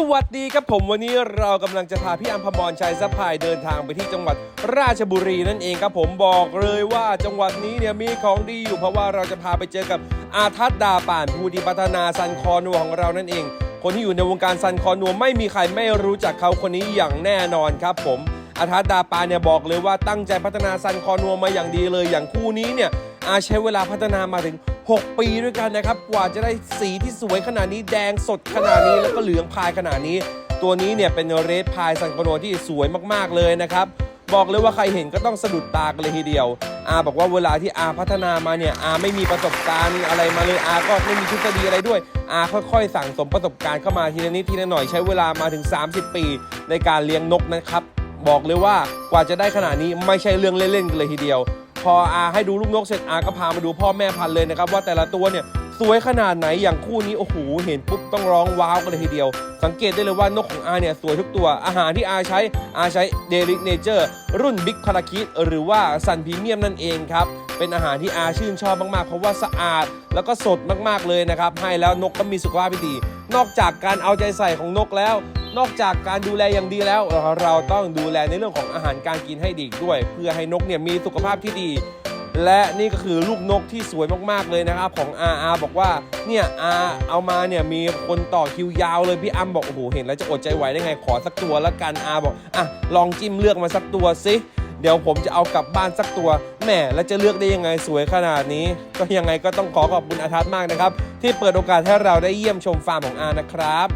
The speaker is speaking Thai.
สวัสดีครับผมวันนี้เรากำลังจะพาพี่อัมพมรชัยสะพายเดินทางไปที่จังหวัดราชบุรีนั่นเองครับผมบอกเลยว่าจังหวัดนี้เนี่ยมีของดีอยู่เพราะว่าเราจะพาไปเจอกับอาทัศดาป่านผู้ดีพัฒนาซันคอนัวของเรานั่นเอง คนที่อยู่ในวงการซันคอนัวไม่มีใครไม่รู้จักเขาคนนี้อย่างแน่นอนครับผมอาทัศดาปานเนี่ยบอกเลยว่าตั้งใจพัฒนาซันคอนัวมาอย่างดีเลยอย่างคู่นี้เนี่ยอาใช้เวลาพัฒนามาถึง 6 ปีด้วยกันนะครับ กว่าจะได้สีที่สวยขนาดนี้แดงสดขนาดนี้แล้วก็เหลืองพายขนาดนี้ ตัวนี้เนี่ยเป็นเรดพายซันคอนัวที่สวยมากๆเลยนะครับบอกเลยว่าใครเห็นก็ต้องสะดุดตากันเลยทีเดียว อาบอกว่าเวลาที่อาพัฒนามาเนี่ยอาไม่มีประสบการณ์อะไรมาเลยอาก็ไม่มีทฤษฎีอะไรด้วย อาค่อยๆ สั่งสมประสบการณ์เข้ามาทีละนิดทีละหน่อยใช้เวลามาถึง 30 ปี ในการเลี้ยงนกนะครับ บอกเลยว่ากว่าจะได้ขนาดนี้ไม่ใช่เรื่องเล่นๆกันเลยทีเดียว พออาให้ดูลูกนกเสร็จอาก็พามาดูพ่อแม่พันธุ์เลยนะครับว่าแต่ละตัวเนี่ยสวยขนาดไหนอย่างคู่นี้โอ้โหเห็นปุ๊บต้องร้องว้าวกันเลยทีเดียว สังเกตได้เลยว่านกของอาเนี่ยสวยทุกตัว อาหารที่อาใช้อาใช้เดลิกเนเจอร์รุ่นบิ๊กพาราคิดหรือว่าซันพรีเมียมนั่นเองครับ เป็นอาหารที่อาชื่นชอบมากๆ เพราะว่าสะอาดแล้วก็สดมากๆเลยนะครับ ให้แล้วนกก็มีสุขภาพดี นอกจากการเอาใจใส่ของนกแล้ว นอกจากการดูแลอย่างดีแล้ว เราต้องดูแลในเรื่องของอาหารการกินให้ดีด้วย เพื่อให้นกเนี่ยมีสุขภาพที่ดี และนี่ก็คือลูกนกที่สวยมากๆเลยนะครับ ของอาอาบอกว่าเนี่ยอาเอามาเนี่ยมีคนต่อคิวยาวเลยพี่อ้ำบอกโอ้โหเห็นแล้วจะอดใจไหวได้ไงขอสักตัวละกันอาบอกอะลองจิ้มเลือกมาสักตัวสิเดี๋ยวผมจะเอากลับบ้านสักตัวแหมแล้วจะเลือกได้ยังไงสวยขนาดนี้ ก็ยังไงก็ต้องขอขอบคุณอาทัศน์มากนะครับ ที่เปิดโอกาสให้เราได้เยี่ยมชมฟาร์มของอานะครับ